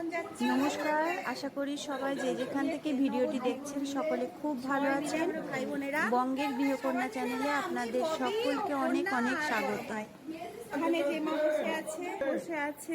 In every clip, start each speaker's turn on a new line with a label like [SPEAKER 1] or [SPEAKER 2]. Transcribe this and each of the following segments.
[SPEAKER 1] নমস্কার আশা করি সবাই যে যেখান থেকে ভিডিওটি দেখছেন সকলে খুব ভালো আছেন।
[SPEAKER 2] ভাই বোনেরা
[SPEAKER 1] বঙ্গের গৃহকন্যা চ্যানেলে আপনাদের সকলকে অনেক অনেক স্বাগত।
[SPEAKER 2] ওখানে যে মা বসে আছে বসে আছে।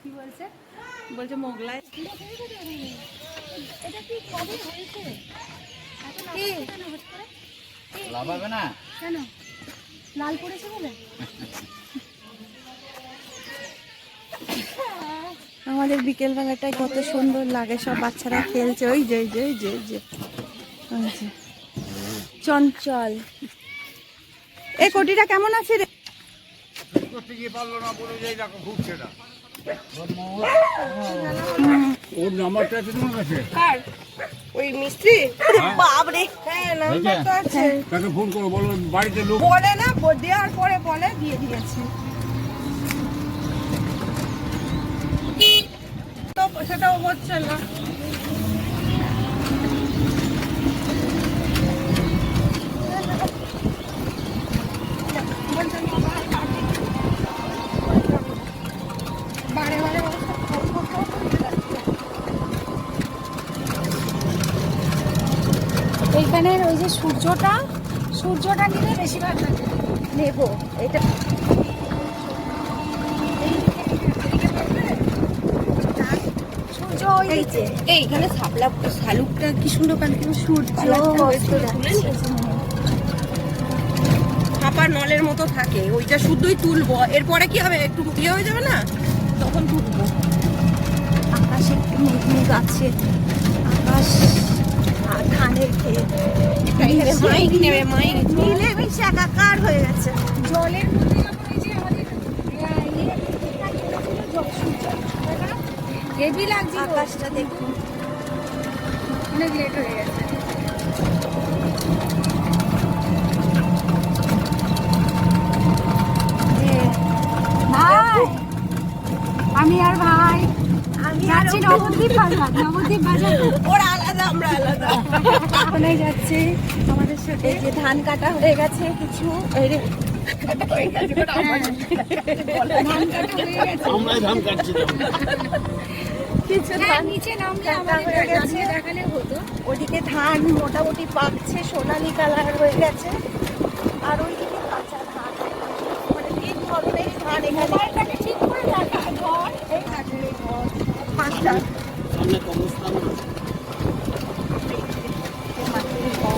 [SPEAKER 1] কি বলছে? বলছে মোগলাই।
[SPEAKER 3] এটা কি কবে হয়েছে? এত লাল
[SPEAKER 2] কি?
[SPEAKER 3] কেন হট করে?
[SPEAKER 4] লাভ হবে না?
[SPEAKER 3] কেন? লাল পড়েছে বলে?
[SPEAKER 1] আমাদের বিকেল বেলাটাই কত সুন্দর লাগে সব বাচ্চারা খেলছে। ওই যে যে যে যে। চঞ্চল। এ কোটিটা কেমন আছে রে?
[SPEAKER 4] করতে গিয়ে পারল না বলে যাই দেখো ঘুরছে না ওর নাম্বারটা আছে তোমার কাছে?
[SPEAKER 2] কার? ওই মিস্ত্রি?
[SPEAKER 4] হ্যাঁ।
[SPEAKER 2] বাবরে হ্যাঁ নাম্বার তো আছে।
[SPEAKER 4] তাকে ফোন করো বলো বাড়িতে লোক
[SPEAKER 2] বলে না দেওয়ার পরে বলে দিয়ে দিয়েছে। তো সেটাও হচ্ছে না বারে বারে
[SPEAKER 3] এইখানের ওই যে সূর্যটা সূর্যটা নিলে বেশি ভালো লাগে
[SPEAKER 1] নেব এটা।
[SPEAKER 2] এইখানে সাপলা শালুকটা কি সুন্দর কাল কিন্তু
[SPEAKER 1] সূর্য।
[SPEAKER 2] ফাঁপা নলের মতো থাকে। ওইটা শুদ্ধই তুলবো। এরপরে কি হবে? একটু ইয়ে হয়ে যাবে না? তখন তুলবো।
[SPEAKER 1] আকাশে একটু মেঘ মেঘ আছে। আকাশ ধানের
[SPEAKER 2] এখানে মাইক নেবে মাইক
[SPEAKER 1] মিলে একাকার হয়ে গেছে।
[SPEAKER 3] জলের মধ্যে যখন এই যে আমাদের আহ, ইয়ে হেভি
[SPEAKER 1] আকাশটা দেখুন।
[SPEAKER 3] অনেক লেট হয়ে গেছে। আমি আর ভাই
[SPEAKER 1] আমি আর
[SPEAKER 3] নবদ্বীপ বাজার নবদ্বীপ বাজার।
[SPEAKER 2] ওরা আলাদা আমরা আলাদা।
[SPEAKER 3] ওখানে যাচ্ছি আমাদের সাথে।
[SPEAKER 1] এই যে ধান কাটা হয়ে গেছে কিছু।
[SPEAKER 3] হয়ে হ্যাঁ,
[SPEAKER 1] হয়ে ওদিকে ধান মোটামুটি পাকছে সোনালি কালার হয়ে গেছে। আর ওইদিকে কাঁচা ধান। মানে তিন ধরনের ধান এখানে।
[SPEAKER 3] ঠিক করে রাখা ঘর। এই এই ঘর।
[SPEAKER 1] পাঁচটা।
[SPEAKER 4] সামনে কবরস্থান না সামনে কবরস্থান না
[SPEAKER 1] এই যে এটা।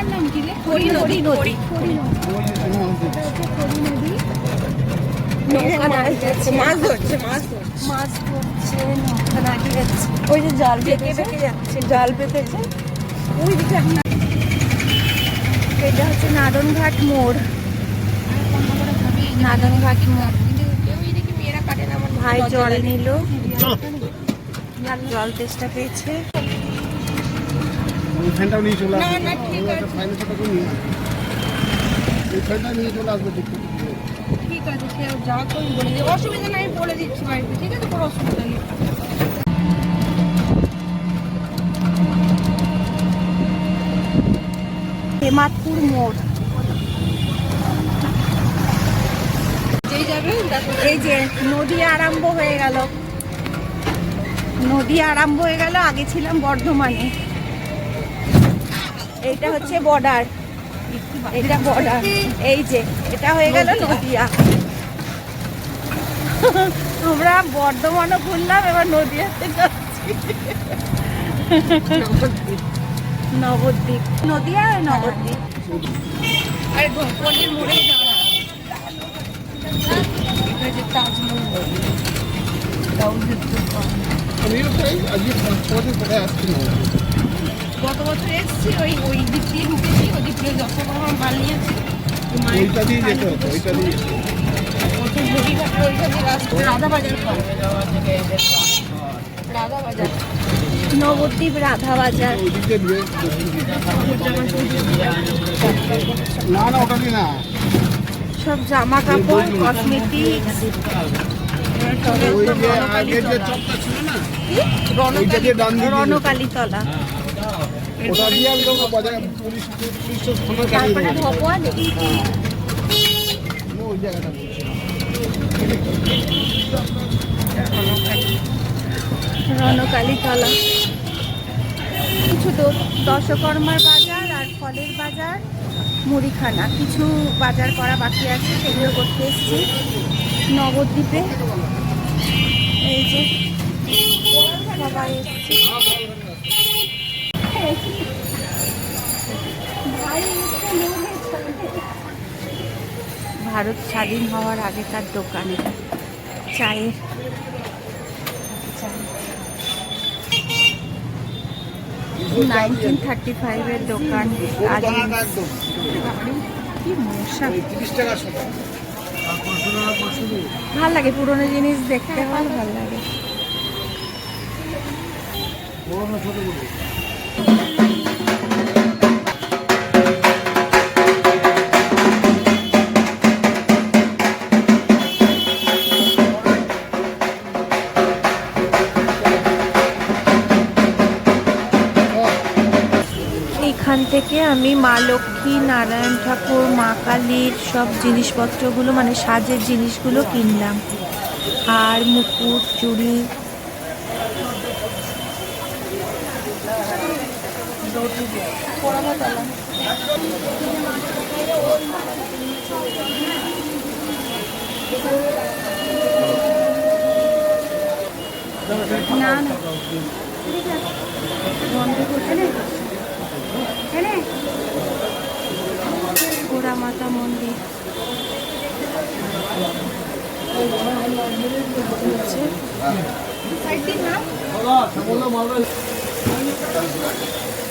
[SPEAKER 3] নদীটার নাম কি রে? খড়ি নদী। নদী।
[SPEAKER 2] মাছ ধরছে মাছ ধরছে।
[SPEAKER 1] মাছ ধরছে নৌকা যাচ্ছে। ওই যে জাল বেঁকে বেঁকে যাচ্ছে। জাল পেতেছে। ওই দিকে এটা হচ্ছে নাদনঘাট মোড়। নাদনঘাট মোড়।
[SPEAKER 2] মেয়েরা কাটে না আমার
[SPEAKER 1] ভাই জল নিল। জল তেষ্টা পেয়েছে।
[SPEAKER 4] ওই ফ্যানটাও নিয়ে চলে আসবে। ফাইনাল নিয়ে চলে আসবে
[SPEAKER 2] ঠিক আছে সে যা তো বলে দিই অসুবিধা নাই আমি বলে দিচ্ছি বাড়িতে ঠিক আছে? কোনো অসুবিধা নেই।
[SPEAKER 1] হেমাদপুর মোড়।
[SPEAKER 2] যেই যাবে
[SPEAKER 1] এই যে নদী আরম্ভ হয়ে গেল। নদী আরম্ভ হয়ে গেল আগে ছিলাম বর্ধমানে। এইটা হচ্ছে বর্ডার। এটা বর্ডার। এই যে, এটা হয়ে গেল নদিয়া। আমরা বর্ধমানও ঘুরলাম, এবার নদিয়াতে যাচ্ছি। নবদ্বীপ। নদিয়া আর নবদ্বীপ।
[SPEAKER 2] আরে গলির মোড়ে দাঁড়া এটা যে তাজমহল।
[SPEAKER 4] আমিও তাই আজকে পাঁচ পরে আসছি
[SPEAKER 2] গত বছর এসেছি ওই ওই দিক দিয়ে ঢুকেছি ওই দিক দিয়ে যত আমার মাল নিয়েছি
[SPEAKER 4] ওইটা দিয়ে যেতে। হতো ওইটা দিয়ে
[SPEAKER 2] পুজোর রাধা বাজার রাধা বাজার
[SPEAKER 1] নবদ্বীপ রাধা বাজার
[SPEAKER 4] না না ওটা না।
[SPEAKER 1] সব জামা কাপড় কসমেটিক্স
[SPEAKER 4] ওই ওটা দিয়ে তো বাজারে পুলিশ পুলিশ
[SPEAKER 1] দেখি
[SPEAKER 4] ওই জায়গাটা
[SPEAKER 1] তলা। কিছু দ- দশকর্মার বাজার আর ফলের বাজার মুড়িখানা। কিছু বাজার করা বাকি আছে সেগুলো করতে এসেছি। নবদ্বীপে। এই যে। সবাই এসছে। ভারত স্বাধীন হওয়ার আগেকার দোকানে। চায়ের নাইনটিন থার্টি ফাইভের দোকান। ভালো লাগে পুরোনো জিনিস দেখতে ভালো ভালো লাগে। এইখান থেকে আমি মা লক্ষ্মী, নারায়ণ ঠাকুর, মা কালীর সব জিনিসপত্রগুলো মানে সাজের জিনিসগুলো কিনলাম। হার, মুকুট, চুড়ি না না। বন্ধ করতে নেই গোড়া মাতা মন্দির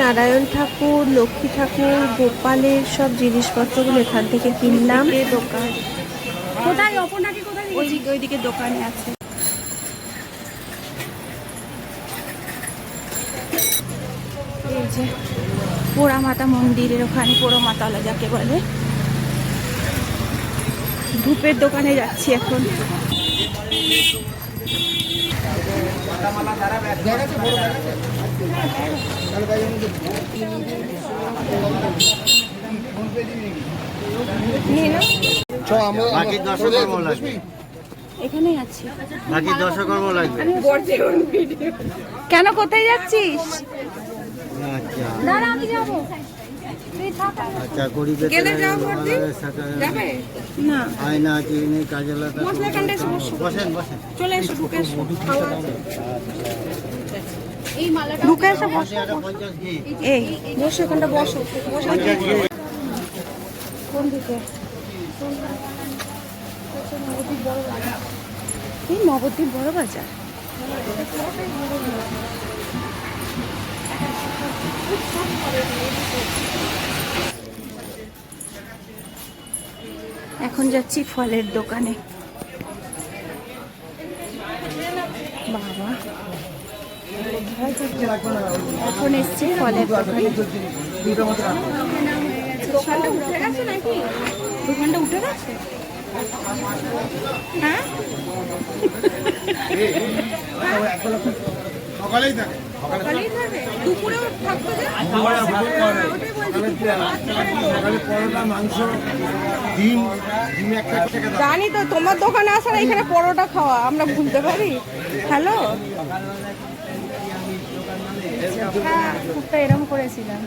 [SPEAKER 1] নারায়ণ ঠাকুর লক্ষ্মী ঠাকুর গোপালের সব জিনিসপত্রগুলো এখান থেকে কিনলাম। দোকান।
[SPEAKER 3] কোথায়
[SPEAKER 1] ওইদিকে দোকানে আছে। এই যে পোড়ামাতা মন্দিরের ওখানে পোড়ামাতালা যাকে বলে। ধূপের দোকানে যাচ্ছি এখন।
[SPEAKER 4] চ আমরা
[SPEAKER 5] বাকি দশকর্ম লাগবে?
[SPEAKER 1] এখানেই আছি।
[SPEAKER 5] বাকি দশকর্ম লাগবে?
[SPEAKER 1] কেন কোথায় যাচ্ছিস?
[SPEAKER 5] আচ্ছা।
[SPEAKER 3] দাঁড়া আমি যাব। তুই থাক। আমি
[SPEAKER 5] আচ্ছা কুড়ি পেতে
[SPEAKER 2] গেলে যাও ভর্তি? যাবে?
[SPEAKER 1] না।
[SPEAKER 5] আয়না চিনি কাজলাটা বসেন বসেন।
[SPEAKER 2] চলে এসো ঢুকে এসো।
[SPEAKER 3] এই মালাটা
[SPEAKER 1] ঢুকে এসে বস।
[SPEAKER 5] এটা পঞ্চাশ
[SPEAKER 1] এই
[SPEAKER 2] বসো এখানটা বসো। বসো।
[SPEAKER 1] কোন দিকে? এই নবদ্বীপ বড় বাজার। এখন যাচ্ছি ফলের দোকানে। বাবা। এখন এসছি ফলের দোকানে।
[SPEAKER 2] দোকানটা উঠে গেছে নাকি? দোকানটা উঠে গেছে? হ্যাঁ?
[SPEAKER 4] সকালেই থাকে।
[SPEAKER 2] সকালেই দুপুরেও জানি তো তোমার দোকানে আসার এখানে পরোটা খাওয়া আমরা ভুলতে পারি। হ্যালো?
[SPEAKER 1] এরম করেছিলাম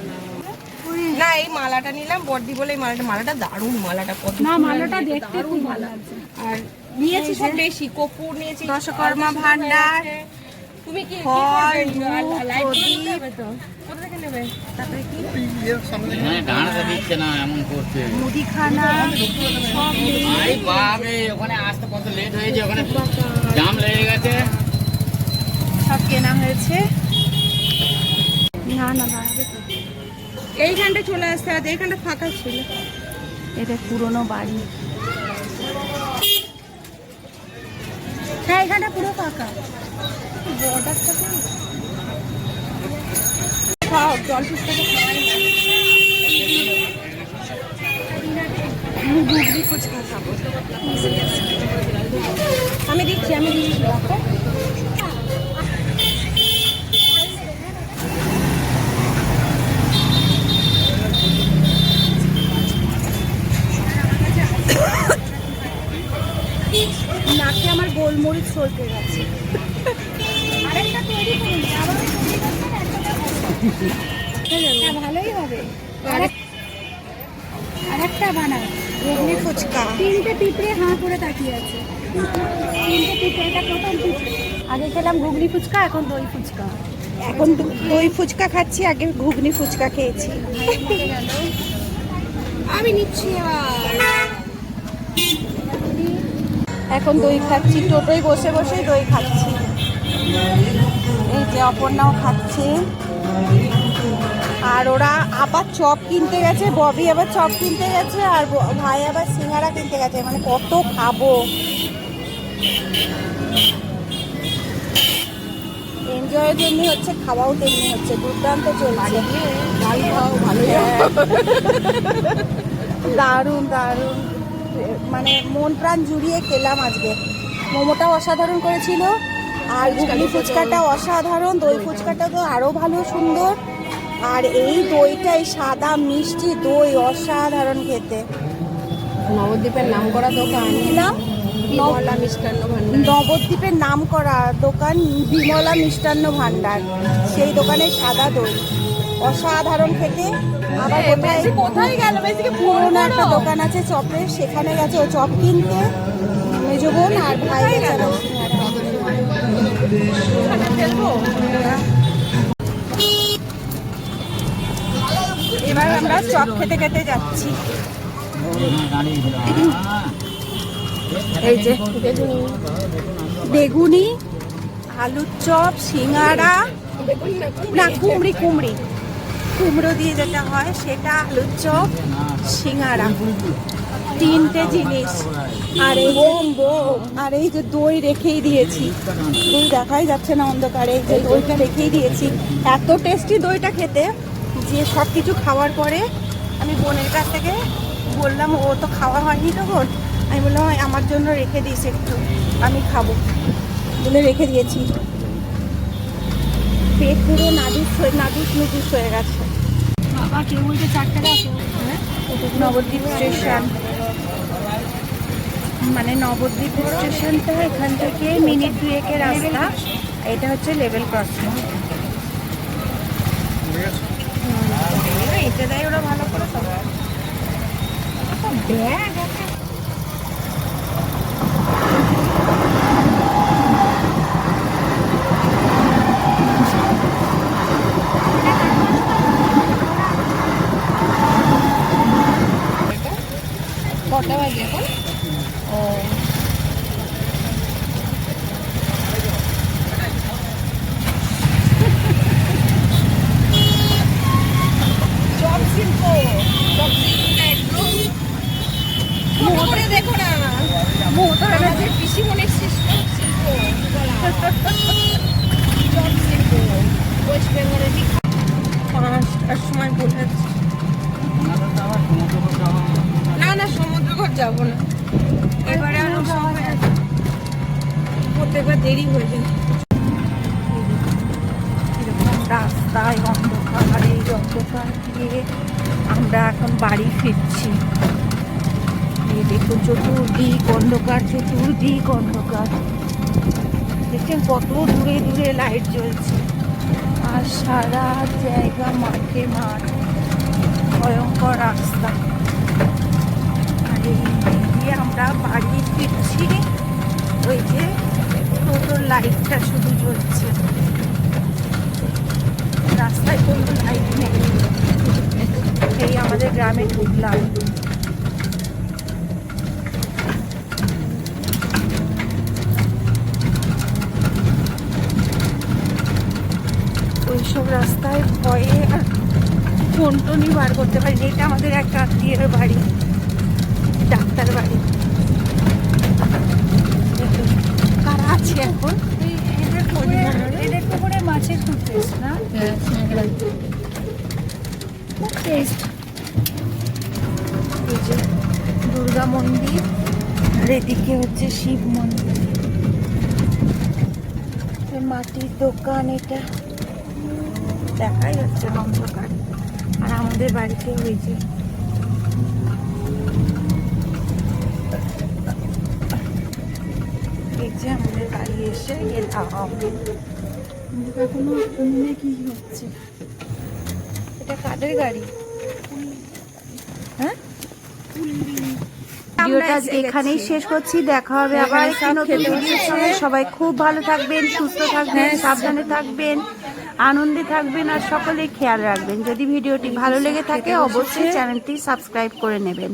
[SPEAKER 2] না এই মালাটা নিলাম বর্দি বলে এই মালাটা মালাটা দারুণ মালাটা কত
[SPEAKER 3] না মালাটা দেখতে খুব ভালো লাগছে।
[SPEAKER 2] আর নিয়েছি সব বেশি কপুর নিয়েছি
[SPEAKER 1] দশকর্মা ভাণ্ডার,
[SPEAKER 2] তুমি কি
[SPEAKER 1] ফল, প্রদীপ।
[SPEAKER 2] নেবে?
[SPEAKER 1] তারপরে কি?
[SPEAKER 5] হ্যাঁ দিচ্ছে না এমন করছে।
[SPEAKER 1] মুদিখানা সব
[SPEAKER 5] আরে বাপরে ওখানে আসতে কত লেট হয়েছে ওখানে জাম লেগে গেছে।
[SPEAKER 1] সব কেনা হয়েছে। না না দাঁড়াবে।
[SPEAKER 2] এইখানটা চলে আসতে হবে এইখানটা ফাঁকা ছিল।
[SPEAKER 1] এটা পুরনো বাড়ি। হ্যাঁ এখানটা পুরো ফাঁকা।
[SPEAKER 2] বর্ডারটাতে
[SPEAKER 1] আমি খাব
[SPEAKER 2] আমি রাখো
[SPEAKER 1] নাকে আমার গোলমরিচ সরকে গেছে।
[SPEAKER 3] আরেকটা তৈরি করুন আবার তৈরি করবেন একটা হ্যাঁ ভালোই হবে। আরেক- আরেকটা বানাও।
[SPEAKER 1] ঘুগনি ফুচকা।
[SPEAKER 3] তিনটে পিঁপড়ে হাঁ করে তাকিয়ে আছে। তিনটে পিঁপড়ে প্রথম পিঁপড়ে।
[SPEAKER 1] আগে খেলাম ঘুগনি ফুচকা এখন দই ফুচকা। এখন দই ফুচকা খাচ্ছি আগে ঘুগনি ফুচকা খেয়েছি।
[SPEAKER 2] আমি নিচ্ছি
[SPEAKER 1] এখন দই খাচ্ছি টোটোয় বসে বসেই দই খাচ্ছি। এই যে অপর্ণাও খাচ্ছে। আর ওরা আবার চপ কিনতে গেছে, ববি আবার চপ কিনতে গেছে, আর ভাই আবার সিঙ্গারা কিনতে গেছে। মানে কত খাব। এনজয়ের জন্য হচ্ছে, খাওয়াও তেমনি হচ্ছে, দুর্দান্ত চলছে। দারুণ দারুণ। মানে মন প্রাণ জুড়িয়ে খেলাম আজকে। মোমোটাও অসাধারণ করেছিল। আর ঘুগনি ফুচকাটা অসাধারণ দই ফুচকাটা তো আরও ভালো সুন্দর। আর এই দইটা এই সাদা মিষ্টি দই অসাধারণ খেতে।
[SPEAKER 2] নবদ্বীপের নাম করা দোকান
[SPEAKER 1] নাম?
[SPEAKER 2] বিমলা মিষ্টান্ন ভান্ডার।
[SPEAKER 1] নবদ্বীপের নাম করা দোকান বিমলা মিষ্টান্ন ভাণ্ডার সেই দোকানের সাদা দই। অসাধারণ খেতে। আবার কোথায়?
[SPEAKER 2] কোথায় গেল?
[SPEAKER 1] পুরোনো একটা দোকান আছে চপের সেখানে গেছে ও চপ কিনতে। মেজো বোন আর ভাই।
[SPEAKER 2] ফেলব
[SPEAKER 1] এবার আমরা চপ খেতে খেতে যাচ্ছি। এই যে বেগুনি, আলুর চপ সিঙ্গারা না, কুমড়ি কুমড়ি। কুমড়ো দিয়ে যেটা হয়, সেটা আলুর চপ সিঙ্গারা তিনটে জিনিস। আর এই বোম বোম আর এই যে দই রেখেই দিয়েছি। দই দেখাই যাচ্ছে না অন্ধকারে। এই যে দইটা রেখেই দিয়েছি। এত টেস্টি দইটা খেতে যে সব কিছু খাওয়ার পরে আমি বোনের কাছ থেকে বললাম ও তো খাওয়া হয়নি তখন? আমি বললাম আমার জন্য রেখে দিস একটু। আমি খাব। বলে রেখে দিয়েছি। পেট পুরো নাদুস হয়ে নাদুস নুদুস হয়ে গেছে।
[SPEAKER 3] বাবা কেউ বলছে চারটে রাখো
[SPEAKER 1] নবদ্বীপ স্টেশন। মানে নবদ্বীপ স্টেশনটা এখান থেকে মিনিট দুয়েকের রাস্তা। এটা হচ্ছে লেভেল ক্রসিং এটা দেয় ওরা ভালো করে
[SPEAKER 2] কটা বাজে এখন ও চপ শিল্প চপ শিল্পটা একদম ছোট করে দেখো না আমাদের পিসিমনের শিল্প শিল্প চপ শিল্প ওয়েস্ট বেঙ্গলের পাঁচটার সময় বলেছি
[SPEAKER 5] ওনাদের তো আবার সমুদ্র করতে হবে।
[SPEAKER 2] না না সমুদ্র ঘর যাব না। এবারে আরও প্রত্যেকবার দেরি হয়ে যায়।
[SPEAKER 1] রাস্তায় অন্ধকার, এই অন্ধকার দিয়ে আমরা এখন বাড়ি ফিরছি। এই দেখুন চতুর্দিক অন্ধকার চতুর্দিক অন্ধকার। দেখছেন কত দূরে দূরে লাইট জ্বলছে। আর সারা জায়গা মাঠে মাঠ। ভয়ঙ্কর রাস্তা। আমরা বাড়ি ফিরছি। ওই যে টোটোর লাইটটা শুধু জ্বলছে। রাস্তায় কোনো লাইট নেই। এই আমাদের গ্রামে ঢুকলাম। ওইসব রাস্তায় ভয়ে ফোন টোনই বার করতে পারি। এটা আমাদের একটা আত্মীয়ের বাড়ি, ডাক্তার বাড়ি কারা আছে এখন
[SPEAKER 3] এই এদের পুকুরে এদের পুকুরে মাছের খুব টেস্ট না খুব টেস্ট
[SPEAKER 1] এই যে দুর্গা মন্দির আর এদিকে হচ্ছে শিব মন্দির। মাটির দোকান এটা। দেখাই যাচ্ছে অন্ধকার। আর আমাদের বাড়িতে হয়েছে যে। আমাদের বাড়ি এসে এখনও কি হচ্ছে এটা কাদের গাড়ি? হ্যাঁ? ভিডিওটা এখানেই শেষ করছি। দেখা হবে আবার একটি নতুন ভিডিওর সঙ্গে। সবাই খুব ভালো থাকবেন সুস্থ থাকবেন সাবধানে থাকবেন আনন্দে থাকবেন আর সকলে খেয়াল রাখবেন। যদি ভিডিওটি ভালো লেগে থাকে অবশ্যই চ্যানেলটি সাবস্ক্রাইব করে নেবেন।